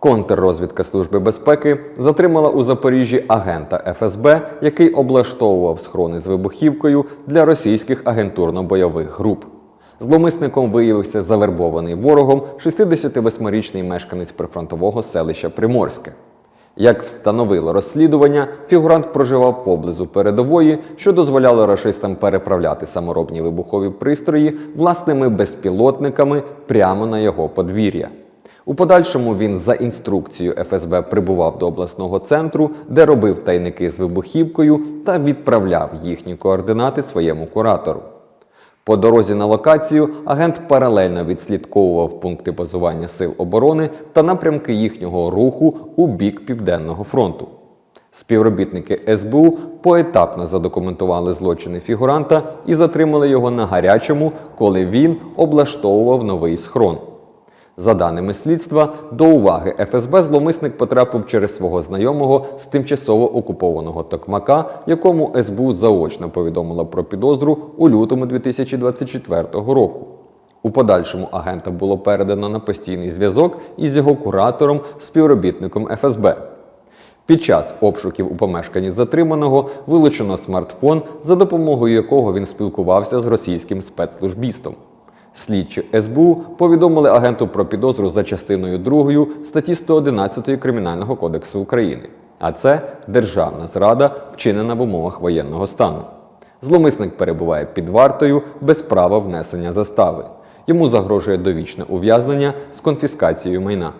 Контррозвідка Служби безпеки затримала у Запоріжжі агента ФСБ, який облаштовував схорони з вибухівкою для російських агентурно-бойових груп. Зломисником виявився завербований ворогом 68-річний мешканець прифронтового селища Приморське. Як встановило розслідування, фігурант проживав поблизу передової, що дозволяло рашистам переправляти саморобні вибухові пристрої власними безпілотниками прямо на його подвір'я. У подальшому він за інструкцією ФСБ прибував до обласного центру, де робив тайники з вибухівкою та відправляв їхні координати своєму куратору. По дорозі на локацію агент паралельно відслідковував пункти базування сил оборони та напрямки їхнього руху у бік Південного фронту. Співробітники СБУ поетапно задокументували злочини фігуранта і затримали його на гарячому, коли він облаштовував новий схрон. За даними слідства, до уваги ФСБ зловмисник потрапив через свого знайомого з тимчасово окупованого Токмака, якому СБУ заочно повідомила про підозру у лютому 2024 року. У подальшому агента було передано на постійний зв'язок із його куратором, співробітником ФСБ. Під час обшуків у помешканні затриманого вилучено смартфон, за допомогою якого він спілкувався з російським спецслужбістом. Слідчі СБУ повідомили агенту про підозру за частиною 2 статті 111 Кримінального кодексу України. А це державна зрада, вчинена в умовах воєнного стану. Зломисник перебуває під вартою без права внесення застави. Йому загрожує довічне ув'язнення з конфіскацією майна.